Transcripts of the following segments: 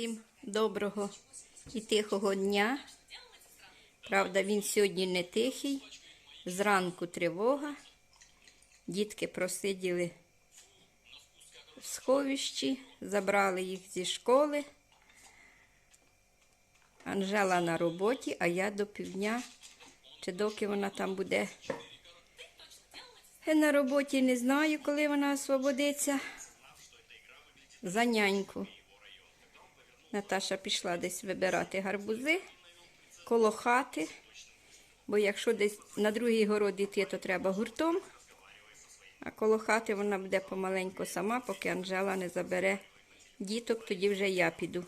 Всім доброго і тихого дня. Правда, він сьогодні не тихий. Зранку тривога. Дітки просиділи в сховищі, забрали їх зі школи. Анжела на роботі, а я до півдня, чи доки вона там буде на роботі, не знаю, коли вона освободиться. За няньку. Наташа пішла десь вибирати гарбузи коло хати, бо якщо десь на другий город йти, то треба гуртом, а коло хати вона буде помаленьку сама, поки Анжела не забере діток, тоді вже я піду.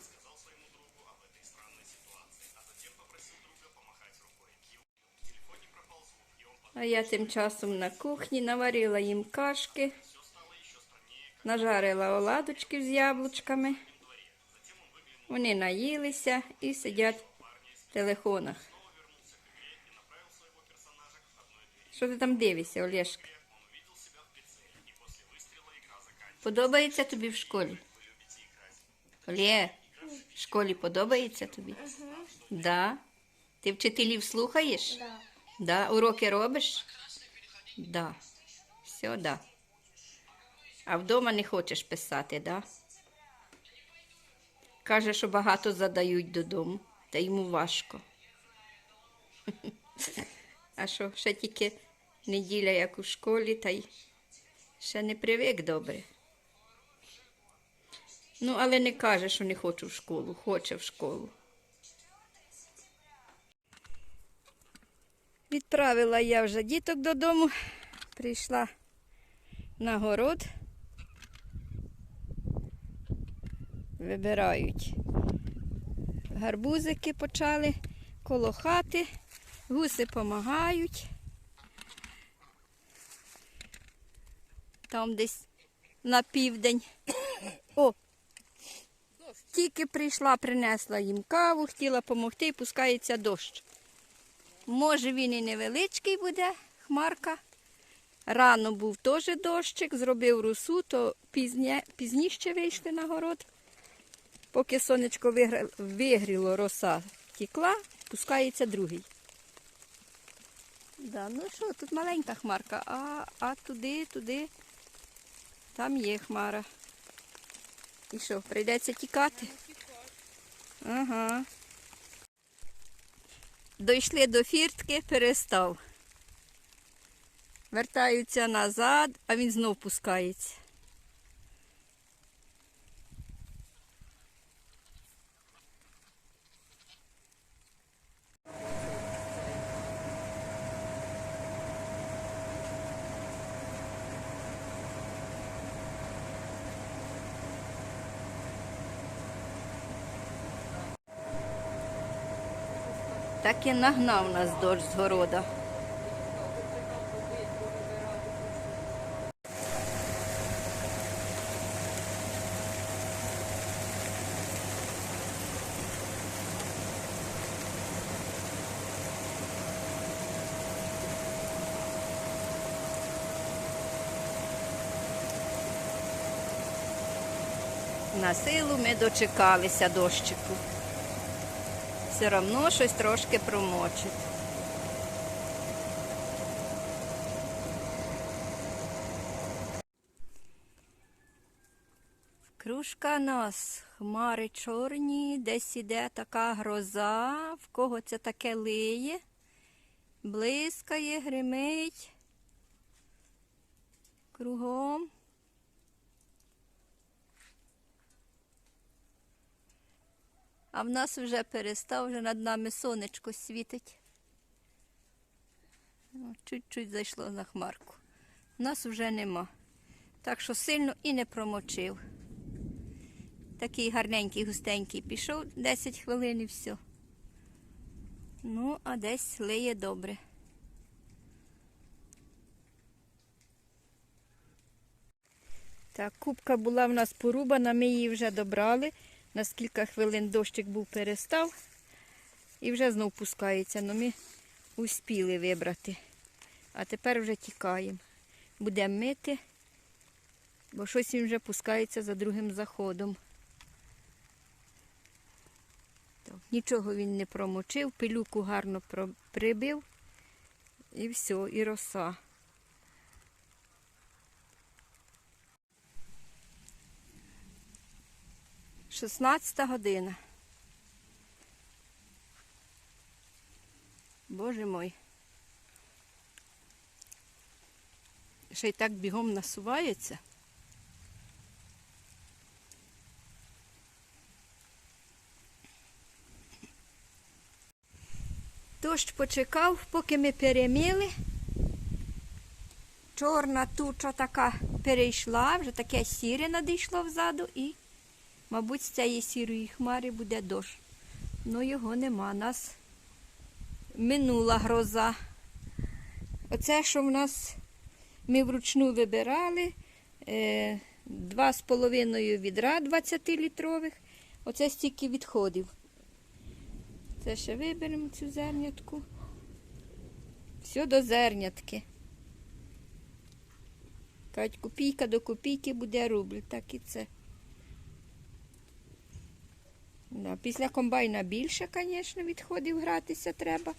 А я тим часом на кухні наварила їм кашки, нажарила оладочки з яблучками. Вони наїлися і сидять в телефонах. Що ти там дивишся, Олешка? Подобається тобі в школі? Олє, в школі подобається тобі? Да. Ти вчителів слухаєш? Да. Да. Уроки робиш? Да. Все, да. А вдома не хочеш писати, да? Каже, що багато задають додому, та йому важко. А що, ще тільки неділя, як у школі, та й ще не привик добре. Ну, але не каже, що не хочу в школу, хоче в школу. Відправила я вже діток додому, прийшла на город. Вибирають. Гарбузики почали коло хати, гуси допомагають. Там десь на південь. О! Тільки прийшла, принесла їм каву, хотіла допомогти і пускається дощ. Може він і невеличкий буде, хмарка. Рано був теж дощик, зробив русу, то пізніше вийшли на город. Поки сонечко вигра- вигріло, роса тікла, пускається другий. Да, ну що, тут маленька хмарка, а, а туди, туди, там є хмара. І що, прийдеться тікати? Ага. Дійшли до фіртки, перестав. Вертаються назад, а він знов пускається. Так і нагнав нас дощ з города. На силу ми дочекалися дощику все одно щось трошки промочить. Кружка нас, хмари чорні, десь іде така гроза, в кого це таке лиє, блискає, гримить кругом. А в нас вже перестав, вже над нами сонечко світить. Чуть-чуть зайшло на хмарку. Нас вже нема. Так що сильно і не промочив. Такий гарненький, густенький пішов 10 хвилин і все. Ну, а десь лиє добре. Так, кубка була в нас порубана, ми її вже добрали. На кілька хвилин дощик був перестав і вже знов пускається. Ну ми успіли вибрати. А тепер вже тікаємо. Будемо мити, бо щось він вже пускається за другим заходом. Нічого він не промочив, пилюку гарно прибив. І все, і роса. Шістнадцята година. Боже мой. Ще й так бігом насувається. Дощ почекав, поки ми переміли. Чорна туча така перейшла, вже таке сіре надійшло взаду і, мабуть, з цієї сірої хмари буде дощ. Ну його нема. Нас минула гроза. Оце, що в нас ми вручну вибирали е, два з половиною відра 20-літрових. Оце стільки відходів. Це ще виберемо цю зернятку. Все до зернятки. Кажуть, копійка до копійки буде рубль, так і це. Після комбайна більше, звісно, відходів гратися треба.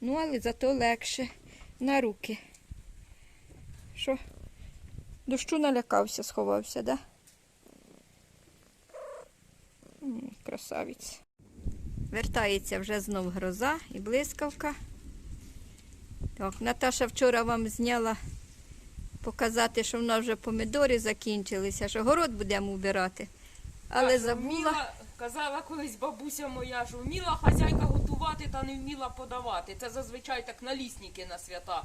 Ну, але зато легше на руки. Що? Дощу налякався, сховався, да? Красавець. Вертається вже знов гроза і блискавка. Так, Наташа вчора вам зняла показати, що в нас вже помідори закінчилися, що город будемо убирати. Але Так, забула. Казала колись бабуся моя, що вміла хазяйка готувати та не вміла подавати. Це зазвичай так налісники на свята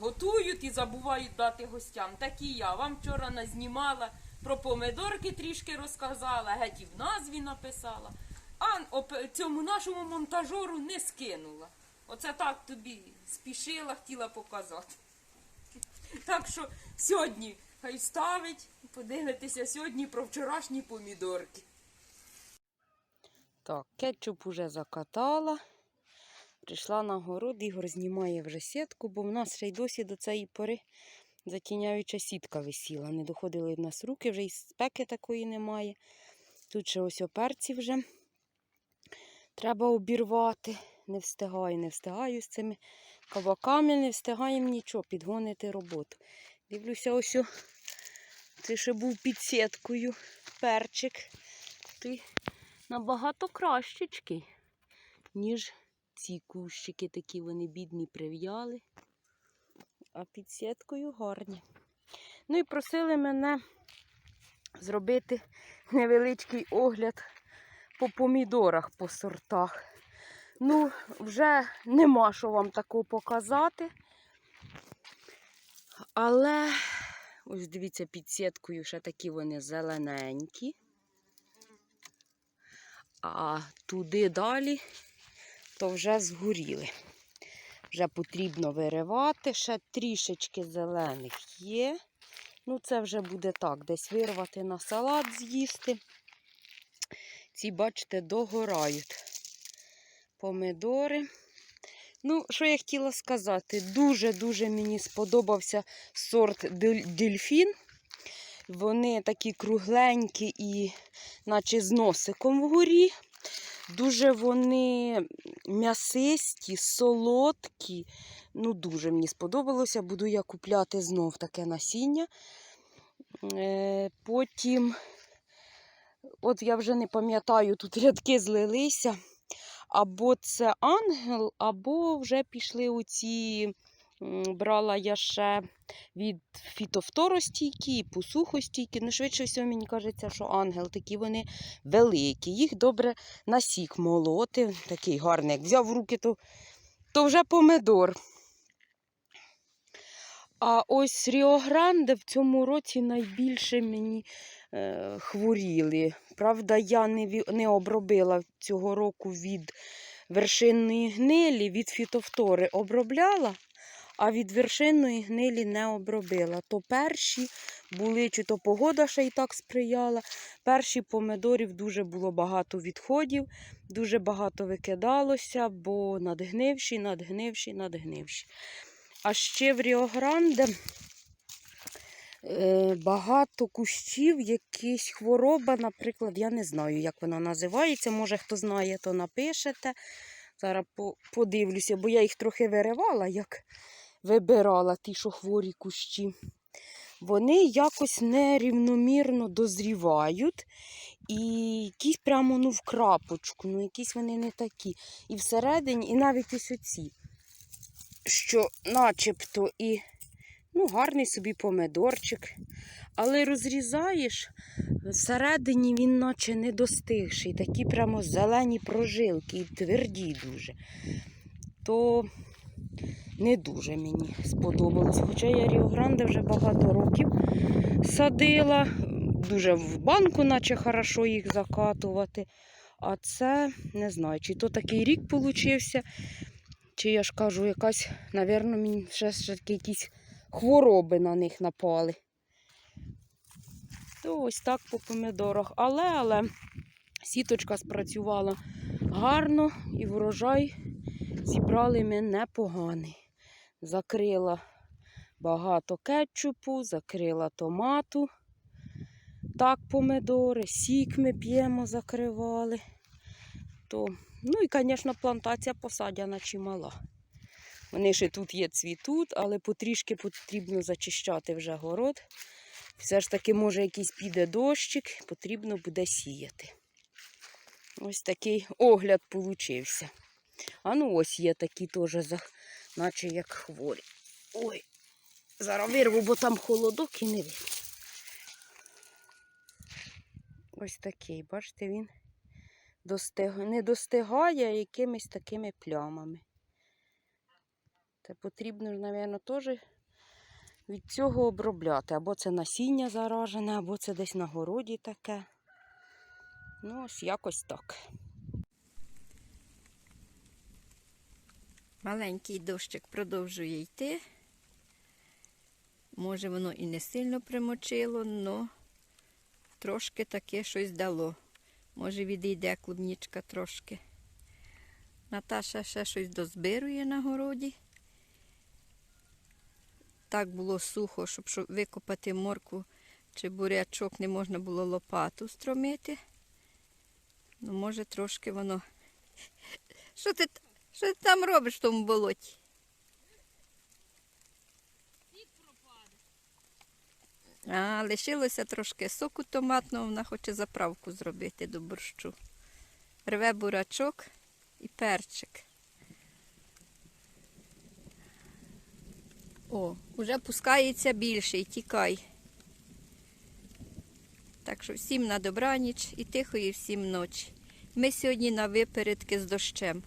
готують і забувають дати гостям. Так і я. Вам вчора назнімала про помидорки трішки розказала, геть і в назві написала. А цьому нашому монтажеру не скинула. Оце так тобі спішила, хотіла показати. Так що сьогодні хай ставить, подивитися сьогодні про вчорашні помідорки. Так, кетчуп уже закатала. Прийшла на город, Ігор знімає вже сітку, бо в нас ще й досі до цієї пори затіняюча сітка висіла. Не доходили в нас руки, вже і спеки такої немає. Тут ще ось оперці вже треба обірвати. Не встигаю, не встигаю з цими кабаками, не встигаємо нічого, підгонити роботу. Дивлюся, ось о, це ще був під сіткою перчик. Той набагато кращечки, ніж ці кущики такі вони бідні прив'яли. А під сіткою гарні. Ну і просили мене зробити невеличкий огляд по помідорах, по сортах. Ну, вже нема що вам такого показати. Але ось дивіться, під сіткою ще такі вони зелененькі. А туди далі то вже згоріли. Вже потрібно виривати, ще трішечки зелених є. Ну, це вже буде так, десь вирвати на салат з'їсти. Ці, бачите, догорають помидори. Ну, що я хотіла сказати, дуже-дуже мені сподобався сорт дель- дельфін. Вони такі кругленькі і наче з носиком вгорі. Дуже вони м'ясисті, солодкі. Ну, дуже мені сподобалося. Буду я купляти знов таке насіння. Е, потім, от я вже не пам'ятаю, тут рядки злилися. Або це ангел, або вже пішли оці. Брала я ще від фітофторостійкі посухостійкі. Ну, швидше всього, мені кажеться, що ангел такі вони великі. Їх добре на сік молоти. Такий гарний. Як взяв в руки, то, то вже помидор. А ось Ріогранде в цьому році найбільше мені е, хворіли. Правда, я не, не обробила цього року від вершинної гнилі, від фітофтори обробляла, а від вершинної гнилі не обробила. То перші були, чи то погода ще й так сприяла. Перші помидорів дуже було багато відходів, дуже багато викидалося, бо надгнивші, надгнивші, надгнивші. А ще в Ріогранде е, багато кущів, якісь хвороба, наприклад, я не знаю, як вона називається. Може, хто знає, то напишете. Зараз подивлюся, бо я їх трохи виривала, як вибирала ті, що хворі кущі. Вони якось нерівномірно дозрівають. І якісь прямо ну, в крапочку, ну якісь вони не такі. І всередині, і навіть ось оці, що начебто і ну, гарний собі помидорчик. Але розрізаєш, всередині він наче не достигший, такі прямо зелені прожилки і тверді дуже. То не дуже мені сподобалось. Хоча я Ріогранде вже багато років садила, дуже в банку, наче хорошо їх закатувати. А це не знаю, чи то такий рік получився, чи я ж кажу, якась, напевно, мені ще, ще якісь хвороби на них напали. То ось так по помідорах. Але, але сіточка спрацювала гарно і врожай зібрали ми непоганий. Закрила багато кетчупу, закрила томату. Так, помидори, сік ми п'ємо, закривали. То, ну і, звісно, плантація посадяна чимала. Вони ще тут є цвітуть, але потрішки потрібно зачищати вже город. Все ж таки, може, якийсь піде дощик, потрібно буде сіяти. Ось такий огляд получився. А ну ось є такі теж, наче як хворі. Ой, зараз вирву, бо там холодок і не видно. Ось такий, бачите, він достиг... не достигає якимись такими плямами. Та потрібно ж, мабуть, теж від цього обробляти. Або це насіння заражене, або це десь на городі таке. Ну, ось якось так. Маленький дощик продовжує йти. Може, воно і не сильно примочило, але трошки таке щось дало. Може, відійде клубнічка трошки. Наташа ще щось дозбирує на городі. Так було сухо, щоб викопати морку чи бурячок, не можна було лопату стромити. Ну, може, трошки воно. Що ти, що ти там робиш в тому болоті? А, лишилося трошки соку томатного, вона хоче заправку зробити до борщу. Рве бурачок і перчик. О, вже пускається більший, тікай. Так що всім на добраніч і тихої всім ночі. Ми сьогодні на випередки з дощем.